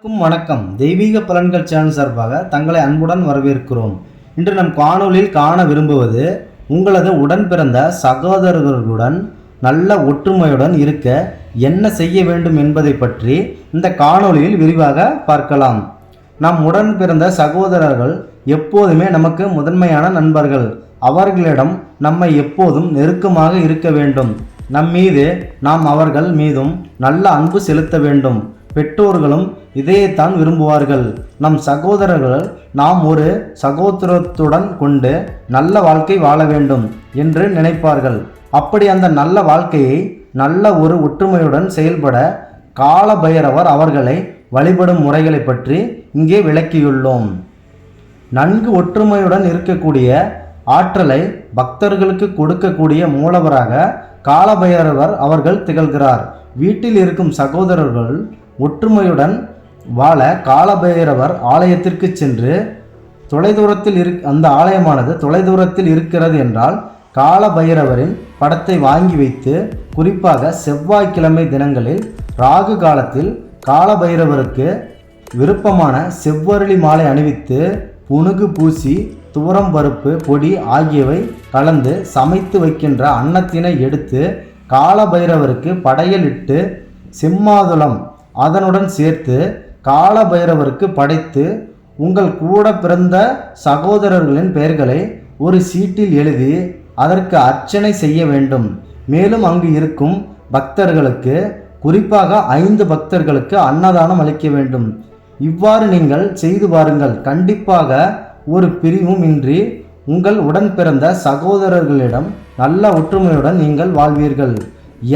அனைவருக்கும் வணக்கம். தெய்வீக பலன்கள் சேனல் சார்பாக தங்களை அன்புடன் வரவேற்கிறோம். இன்று நம் காணொளியில் காண விரும்புவது உங்களது உடன் பிறந்த சகோதரர்களுடன் நல்ல ஒற்றுமையுடன் இருக்க என்ன செய்ய வேண்டும் என்பதை பற்றி இந்த காணொளியில் விரிவாக பார்க்கலாம். நம் உடன் பிறந்த சகோதரர்கள் எப்போதுமே நமக்கு முதன்மையான நண்பர்கள். அவர்களிடம் நம்மை எப்போதும் நெருக்கமாக இருக்க வேண்டும். நம் மீது நாம் அவர்கள் மீதும் நல்ல அன்பு செலுத்த வேண்டும். பெற்றோர்களும் இதையேத்தான் விரும்புவார்கள். நம் சகோதரர்கள் நாம் ஒரு சகோதரத்துடன் கொண்டு நல்ல வாழ்க்கை வாழ வேண்டும் என்று நினைப்பார்கள். அப்படி அந்த நல்ல வாழ்க்கையை நல்ல ஒரு ஒற்றுமையுடன் செயல்பட கால பைரவர் அவர்களை வழிபடும் முறைகளை பற்றி இங்கே விளக்கியுள்ளோம். நன்கு ஒற்றுமையுடன் இருக்கக்கூடிய ஆற்றலை பக்தர்களுக்கு கொடுக்கக்கூடிய மூலவராக காலபைரவர் அவர்கள் திகழ்கிறார். வீட்டில் இருக்கும் சகோதரர்கள் ஒற்றுமையுடன் வாழ காலபைரவர் ஆலயத்திற்கு சென்று தொலைதூரத்தில் இரு அந்த ஆலயமானது தொலைதூரத்தில் இருக்கிறது என்றால் காலபைரவரின் படத்தை வாங்கி வைத்து குறிப்பாக செவ்வாய்க்கிழமை தினங்களில் ராகு காலத்தில் காலபைரவருக்கு விருப்பமான செவ்வரளி மாலை அணிவித்து புனுகு பூசி துவரம் பருப்பு பொடி ஆகியவை கலந்து சமைத்து வைக்கின்ற அன்னத்தினை எடுத்து காலபைரவருக்கு படையலிட்டு செம்மாதுளம் அதனுடன் சேர்த்து காலபைரவருக்கு படைத்து உங்கள் கூட பிறந்த சகோதரர்களின் பெயர்களை ஒரு சீட்டில் எழுதி அதற்கு அர்ச்சனை செய்ய வேண்டும். மேலும் அங்கு இருக்கும் பக்தர்களுக்கு குறிப்பாக ஐந்து பக்தர்களுக்கு அன்னதானம் அளிக்க வேண்டும். இவ்வாறு நீங்கள் செய்து பாருங்கள். கண்டிப்பாக ஒரு பிரிவும் இன்றி உங்கள் உடன் பிறந்த சகோதரர்களிடம் நல்ல ஒற்றுமையுடன் நீங்கள் வாழ்வீர்கள்.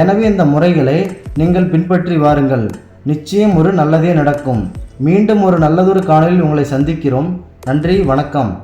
எனவே இந்த முறைகளை நீங்கள் பின்பற்றி வாருங்கள். நிச்சயம் ஒரு நல்லதே நடக்கும். மீண்டும் ஒரு நல்லதொரு காணொலியில் உங்களை சந்திக்கிறோம். நன்றி வணக்கம்.